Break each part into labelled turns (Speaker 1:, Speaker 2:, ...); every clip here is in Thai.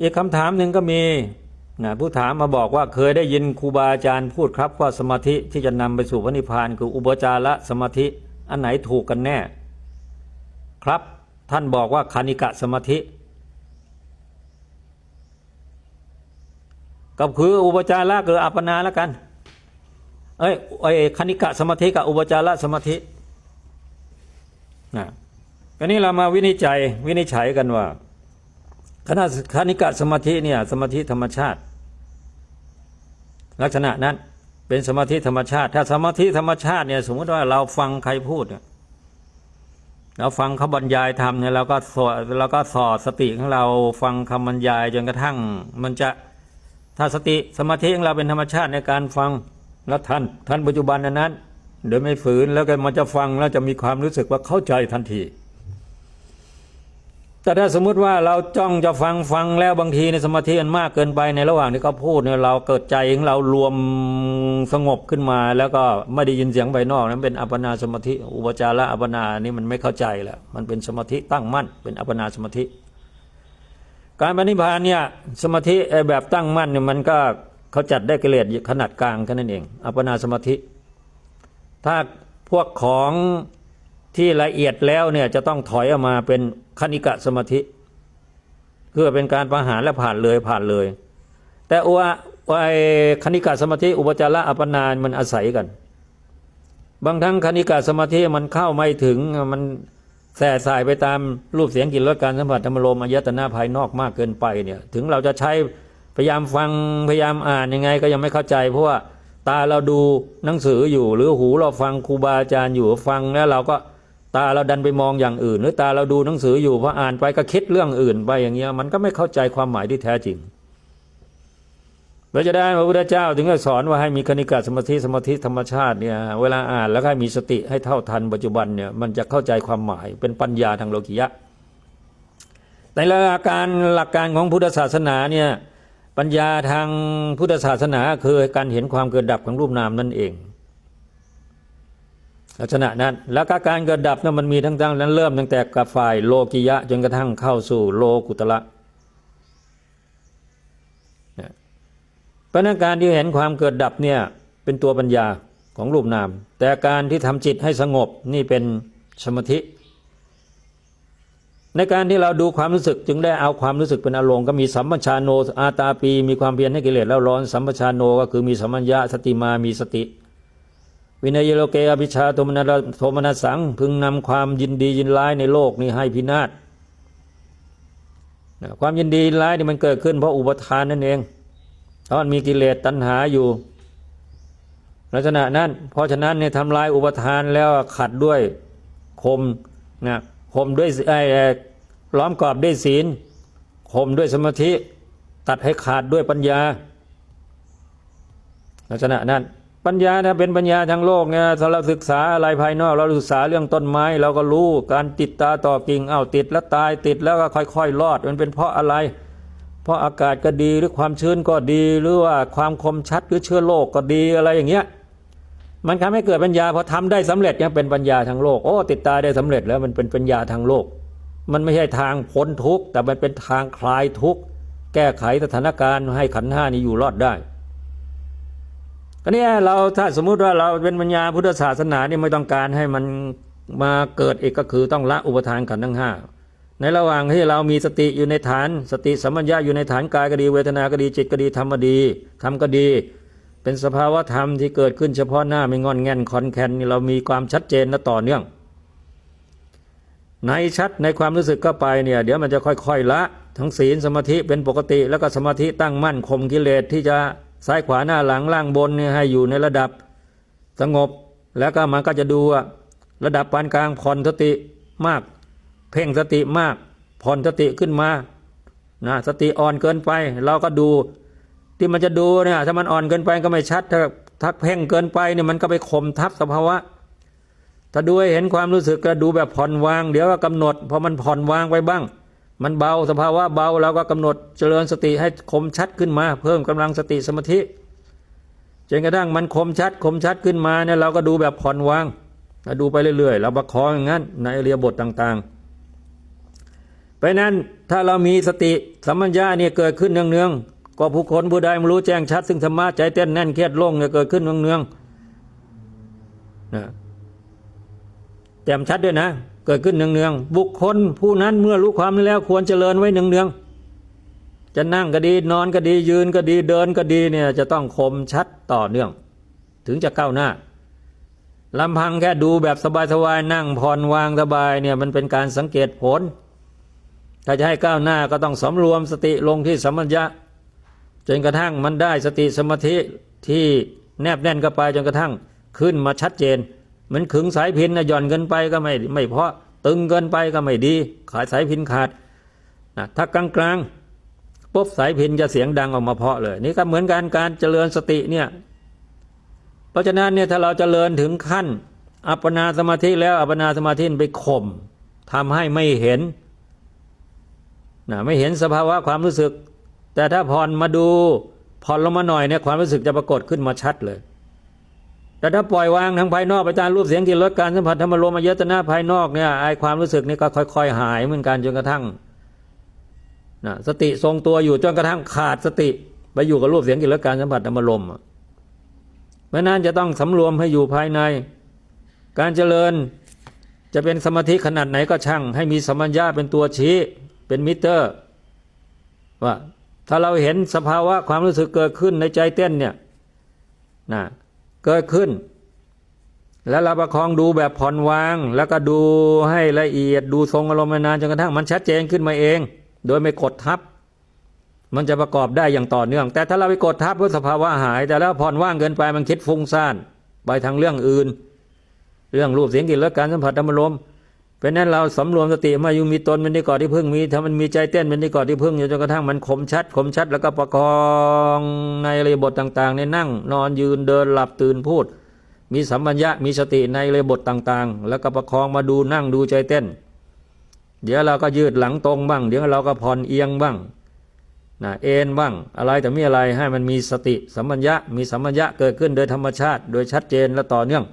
Speaker 1: อีกคำถามหนึ่งก็มีนะผู้ถามมาบอกว่าเคยได้ยินครูบาอาจารย์พูดครับว่าสมาธิที่จะนำไปสู่พระนิพพานคืออุปจารสมาธิอันไหนถูกกันแน่ ครับท่านบอกว่าคานิกะสมาธิก็คืออุปจาระคืออัปปนาแล้วกัน เอ้ยไอ้คณิกะสมาธิกับอุปจารสมาธินะก็นี้เรามาวินิจฉัยวินิจฉัยกันว่า คณะคณิกะสมาธิเนี่ยสมาธิธรรมชาติ ลักษณะนั้นเป็นสมาธิธรรมชาติ ถ้าสมาธิธรรมชาติเนี่ยสมมติว่าเราฟังใครพูดเราฟังเขาบรรยายธรรมเนี่ยเราก็สอดเราก็สอดสติของเราฟังคำบรรยายจนกระทั่ง มันจะถ้าสติสมาธิของเราเป็นธรรมชาติในการฟังแล้วท่านท่านปัจจุบันนั้นโดยไม่ฝืนแล้วก็มันจะฟังแล้วจะมีความรู้สึกว่าเข้าใจทันที แต่ถ้าสมมุติว่าเราจ้องจะฟังฟังแล้วบางทีในสมาธิมันมากเกินไปในระหว่างที่เขาพูดเนี่ยเราเกิดใจของเรารวมสงบขึ้นมา แล้วก็ไม่ได้ยินเสียงภายนอกนั้นเป็นอัปปนาสมาธิ อุปจาระอัปปนานี่มันไม่เข้าใจแล้วมันเป็นสมาธิตั้งมั่น เป็นอัปปนาสมาธิ การปฏิพานเนี่ยสมาธิแบบตั้งมั่นเนี่ยมันก็เขาจัดได้กิเลสขนาดกลางแค่นั้นเอง อัปปนาสมาธิ ถ้าพวกของ ที่ละเอียดแล้วเนี่ยจะต้องถอยออกมาเป็นคณิกะสมาธิ เพื่อเป็นการประหารและผ่านเลยผ่านเลย แต่ว่าไอ้คณิกะสมาธิอุปจาระอัปปนานมันอาศัยกัน บางทั้งคณิกะสมาธิมันเข้าไม่ถึงมันแส่สายไปตามรูปเสียงกลิ่นรสการสัมผัสธรรมลมอายตนะภายนอกมากเกินไปเนี่ย ถึงเราจะใช้พยายามฟังพยายามอ่านยังไง ก็ยังไม่เข้าใจ เพราะว่าตาเราดูหนังสืออยู่หรือหูเราฟังครูบาอาจารย์อยู่ฟังแล้วเราก็ ตาเราดันไปมองอย่างอื่น หรือตาเราดูหนังสืออยู่พออ่านไปก็คิดเรื่องอื่นไปอย่างเงี้ยมันก็ไม่เข้าใจความหมายที่แท้จริงเราจะได้พระพุทธเจ้าถึงได้สอนว่าให้มีคณิกะสมาธิสมาธิธรรมชาติเนี่ยเวลาอ่านแล้วให้มีสติให้เท่าทันปัจจุบันเนี่ยมันจะเข้าใจความหมายเป็นปัญญาทางโลกิยะในหลักการหลักการของพุทธศาสนาเนี่ยปัญญาทางพุทธศาสนาคือการเห็นความเกิดดับของรูปนามนั่นเอง ลักษณะนั้น แล้วก็การเกิดดับนั้นมันมีทั้งๆนั้นเริ่มตั้งแต่กับฝ่ายโลกิยะ จนกระทั่งเข้าสู่โลกุตละเพราะนั้นการที่เห็นความเกิดดับเนี่ยเป็นตัวปัญญาของรูปนาม แต่การที่ทำจิตให้สงบนี่เป็นสมาธิ ในการที่เราดูความรู้สึกจึงได้เอาความรู้สึกเป็นอารมณ์ก็มีสัมปชานโนอาตาปี มีความเพียรให้กิเลสแล้วร้อนสัมปชานโนก็คือมีสัมมัญญะสติมามีสติ วินัยโลเกอภิชาโทมนัสโทมนัสสัง พึงนำความยินดียินร้ายในโลกนี้ให้พินาศความยินดียินร้ายนี่มันเกิดขึ้นเพราะอุปทานนั่นเองเพราะมันมีกิเลสตัณหาอยู่ ลักษณะนั้น เพราะฉะนั้นเนี่ยทำลายอุปทานแล้วขัดด้วยคมนะคมด้วยไอ้ไอ้ล้อมกรอบด้วยศีลคมด้วยสมาธิ ตัดให้ขาดด้วยปัญญา ลักษณะนั้น ปัญญานะเป็นปัญญาทางโลกเนี่ยถ้าเราศึกษาอะไรภายนอก เราศึกษาเรื่องต้นไม้ เราก็รู้การติดตาต่อกิ่งเอาติดแล้วตายติดแล้วก็ค่อย ๆ รอดมันเป็นเพราะอะไร เพราะอากาศก็ดีหรือความชื้นก็ดีหรือว่าความคมชัดหรือเชื้อโรคก็ดีอะไรอย่างเงี้ยมันทำให้เกิดปัญญาพอทำได้สำเร็จเนี่ยเป็นปัญญาทางโลกโอ้ติดตาได้สำเร็จแล้วมันเป็นปัญญาทางโลก มันไม่ใช่ทางพ้นทุกข์แต่มันเป็นทางคลายทุกข์แก้ไขสถานการณ์ให้ขันห้านี้อยู่รอดได้ ก็เนี่ยเราถ้าสมมุติว่าเราเป็นปัญญาพุทธศาสนาเนี่ยไม่ต้องการให้มันมาเกิดเอกก็คือต้องละอุปทานขันธ์ทั้งห้าในระหว่างที่เรามีสติอยู่ในฐาน สติสัมปัญญาอยู่ในฐานกายก็ดีเวทนาก็ดีจิตก็ดีธรรมก็ดีธรรมก็ดี เป็นสภาวะธรรมที่เกิดขึ้นเฉพาะหน้าไม่งอนแง่นคอนแคนนี่เรามีความชัดเจนและต่อเนื่อง ในชัดในความรู้สึกก็ไปเนี่ยเดี๋ยวมันจะค่อยๆละ ทั้งศีลสมาธิเป็นปกติ แล้วก็สมาธิตั้งมั่นข่มกิเลสที่จะ ซ้ายขวาหน้าหลังล่างบนเนี่ยให้อยู่ในระดับสงบ แล้วก็มันก็จะดูว่าระดับปานกลางผ่อนสติมาก เพ่งสติมาก ผ่อนสติขึ้นมานะสติอ่อนเกินไป เราก็ดูที่มันจะดูเนี่ยถ้ามันอ่อนเกินไปก็ไม่ชัด ถ้าทักเพ่งเกินไปเนี่ยมันก็ไปข่มทับสภาวะถ้าดูเห็นความรู้สึกก็ดูแบบผ่อนวาง เดี๋ยวก็กำหนดพอมันผ่อนวางไปบ้าง มันเบาสภาวะเบาเราก็กำหนดเจริญสติให้คมชัดขึ้นมา เพิ่มกำลังสติสมาธิจนกระทั่งมันคมชัด คมชัดขึ้นมาเนี่ยเราก็ดูแบบผ่อนวางดูไปเรื่อยๆ เราประคองอย่างนั้นในเรียบทต่างๆไปราะนั้นถ้าเรามีสติสัมมัญญาเนี่ยเกิดขึ้นเนืองๆก็ผู้คนผู้ใดไม่รู้แจ้งชัด ซึ่งธรรมะใจเต้นแน่นเครียดโล่งเนี่ยเกิดขึ้นเนืองๆนะแจ่มชัดด้วยนะ เกิดขึ้นเนืองๆบุคคลผู้นั้นเมื่อรู้ความนี้แล้วควรเจริญไว้เนืองๆจะนั่งก็ดีนอนก็ดียืนก็ดีเดินก็ดีเนี่ยจะต้องคมชัดต่อเนื่อง ถึงจะก้าวหน้าลำพังแค่ดูแบบสบายๆนั่งผ่อนวางสบายเนี่ยมันเป็นการสังเกตผล ถ้าจะให้ก้าวหน้าก็ต้องสำรวมสติลงที่สัมมัญญะจนกระทั่งมันได้สติสมาธิที่แนบแน่นเข้าไปจนกระทั่งขึ้นมาชัดเจน มือนขึงสายพินนะหย่อนเกินไปก็ไม่ไม่เพาะตึงเกินไปก็ไม่ดี ขายสายพินขาดนะถ้ากลางกลางปุ๊บสายพินจะเสียงดังออกมาเพาะเลย นี่ก็เหมือนการการเจริญสติเนี่ยเพราะฉะนั้นเนี่ยถ้าเราจเจริญถึงขั้น อัปปนาสมาธิแล้วอัปปนาสมาธิไปข่มทำให้ไม่เห็นนะไม่เห็นสภาวะความรู้สึก แต่ถ้าผ่อนมาดูผ่อนลงมาหน่อยเนี่ยความรู้สึกจะปรากฏขึ้นมาชัดเลย แต่ถ้าปล่อยวางทางภายนอกไปตามรูปเสียงกลิ่นรสการสัมผัสธรรมารมอายตนะภายนอกเนี่ยไอความรู้สึกนี่ก็ค่อย ๆ หายเหมือนกันจนกระทั่งนะสติทรงตัวอยู่จนกระทั่งขาดสติ ไปอยู่กับรูปเสียงกลิ่นรสการสัมผัสธรรมารมเพราะนั้นจะต้องสำรวมให้อยู่ภายใน การเจริญจะเป็นสมาธิขนาดไหนก็ช่าง ให้มีสมัญญาเป็นตัวชี้เป็นมิเตอร์ว่าถ้าเราเห็นสภาวะความรู้สึกเกิดขึ้นในใจเต้นเนี่ยนะ เกิดขึ้น แล้วเราประคองดูแบบผ่อนวาง แล้วก็ดูให้ละเอียดดูทรงอารมณ์นานจนกระทั่งมันชัดเจนขึ้นมาเอง โดยไม่กดทับ มันจะประกอบได้อย่างต่อเนื่อง แต่ถ้าเราไปกดทับเพื่อสภาวะหาย แต่แล้วผ่อนว่างเกินไปมันคิดฟุ้งซ่านไปทางเรื่องอื่น เรื่องรูปเสียงกลิ่นรสการสัมผัสธรรมลมณ์ เพราะนั้นเราสำรวมสติมาอยู่มีตนเป็นที่ก่อที่พึ่งมีถ้ามันมีใจเต้นเป็นที่ก่อที่พึ่งอยู่จนกระทั่งมันคมชัดคมชัดแล้วก็ประคองในเรบทต่างๆ ในนั่ง นอนยืนเดินหลับตื่นพูด มีสัมปัญญะมีสติในเรบทต่างๆ แล้วก็ประคองมาดูนั่งดูใจเต้น เดี๋ยวเราก็ยืดหลังตรงบ้าง เดี๋ยวเราก็ผ่อนเอียงบ้างนะเอ็นบ้างอะไรแต่มีอะไรให้มันมีสติสัมปัญญะมีสัมปัญญะเกิดขึ้นโดยธรรมชาติ โดยชัดเจนและต่อเนื่อง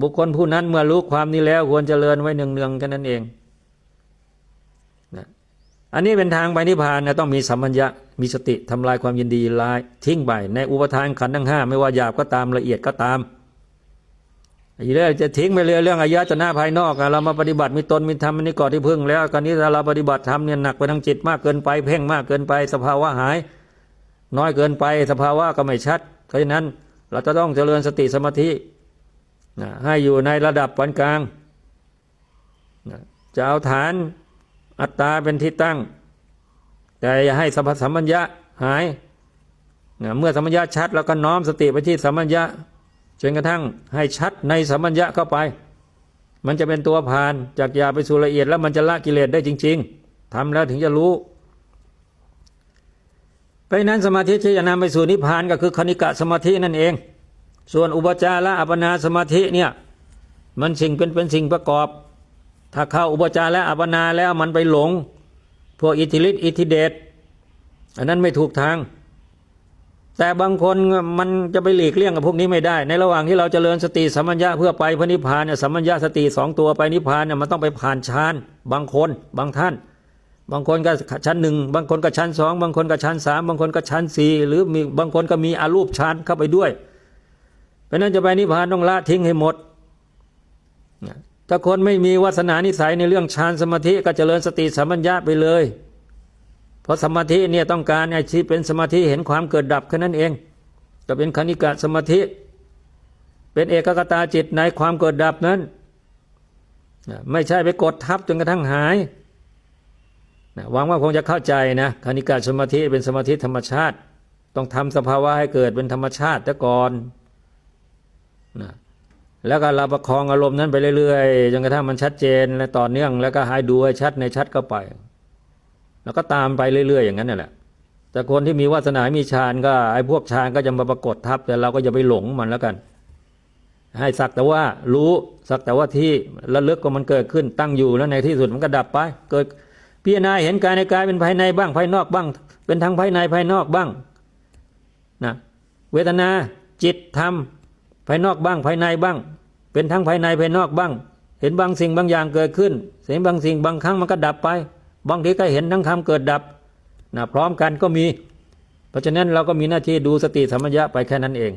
Speaker 1: บุคคลผู้นั้นเมื่อรู้ความนี้แล้วควรเจริญไว้เนืองๆแค่นั้นเองนะอันนี้เป็นทางไปนิพพานนะต้องมีสัมปัญญะมีสติทำลายความยินดีลายทิ้งไปในอุปทานขันธ์ทั้งห้าไม่ว่าหยาบก็ตามละเอียดก็ตามอีเรื่องจะทิ้งไปเรื่องเรื่องอายะจะนาภายนอกเรามาปฏิบัติมีตนมีธรรมมีก่อที่พึ่งแล้วการนี้ถ้าเราปฏิบัติธรรมเนี่ยหนักไปทางจิตมากเกินไป เพ่งมากเกินไป สภาวะหาย น้อยเกินไปสภาวะก็ไม่ชัด เพราะฉะนั้นเราจะต้องเจริญสติสมาธิ นะให้อยู่ในระดับปานกลางนะจะเอาฐานอัตตาเป็นที่ตั้ง แต่อย่าให้สัมผัสสัมปัญญะหายนะเมื่อสัมปัญญะชัดแล้วก็น้อมสติไปที่สัมปัญญะจนกระทั่งให้ชัดในสัมปัญญะเข้าไป มันจะเป็นตัวผ่านจากยาไปสู่ละเอียดแล้วมันจะละกิเลสได้จริง ๆทำแล้วถึงจะรู้เพราะนั้นสมาธิที่จะนำไปสู่นิพพานก็คือคณิกะสมาธินั่นเอง ส่วนอุปจาระอัปนาสมาธิเนี่ยมันสิ่งเป็นเป็นสิ่งประกอบ ถ้าเข้าอุปจาระอัปปนาแล้วมันไปหลง พวกอิทธิฤทธิอิทธิเดชอันนั้นไม่ถูกทาง แต่บางคนมันจะไปหลีกเลี่ยงกับพวกนี้ไม่ได้ ในระหว่างที่เราจเจริญสติสัมมัญญะเพื่อไปพระนิพพานเนี่ยสัมมัญญะสติสองตัวไปนิพพานเนี่ยมันต้องไปผ่านฌานบางคนบางท่าน บางคนก็ชั้นหนึ่งบางคนก็ชั้นสองบางคนก็ชั้นสามบางคนก็ชั้นสี่หรือมีบางคนก็มีอารูปฌานเข้าไปด้วย เพราะนั้นจะไปนิพพานต้องละทิ้งให้หมดถ้าคนไม่มีวาสนานิสัยในเรื่องฌานสมาธิก็เจริญสติสัมปัญญะไปเลย เพราะสมาธิเนี่ยต้องการไอ้ที่เป็นสมาธิเห็นความเกิดดับแค่นั้นเอง จะเป็นคณิกะสมาธิ เป็นเอกกตาจิตในความเกิดดับนั้น ไม่ใช่ไปกดทับจนกระทั่งหายหวังว่าคงจะเข้าใจนะคณิกะสมาธิเป็นสมาธิธรรมชาติ ต้องทำสภาวะให้เกิดเป็นธรรมชาติแต่ก่อน นะแล้วก็เราประคองอารมณ์นั้นไปเรื่อยๆจนกระทั่งมันชัดเจนและต่อเนื่อง แล้วก็ให้ดูให้ชัดในชัดก็ไป แล้วก็ตามไปเรื่อย ๆ อย่างนั้นนั่แหละ แต่คนที่มีวาสนา มีฌานก็ไอ้พวกฌานก็จะมาปรากฏทับแต่เราก็อย่าไปหลงมันแล้วกัน ให้สักแต่ว่ารู้สักแต่ว่าที่ระลึกก็มันเกิดขึ้นตั้งอยู่แล้วในที่สุดมันก็ดับไป เกิดพิจารณาเห็นกายในกายเป็นภายในบ้างภายนอกบ้าง เป็นทั้งภายในภายนอกบ้างนะเวทนาจิตธรรม ภายนอกบ้างภายในบ้าง เป็นทั้งภายในภายนอกบ้าง เห็นบางสิ่งบางอย่างเกิดขึ้น เห็นบางสิ่งบางครั้งมันก็ดับไป บางทีก็เห็นทั้งคำเกิดดับนะพร้อมกันก็มี เพราะฉะนั้นเราก็มีหน้าที่ดูสติสัมปชัญญะไปแค่นั้นเอง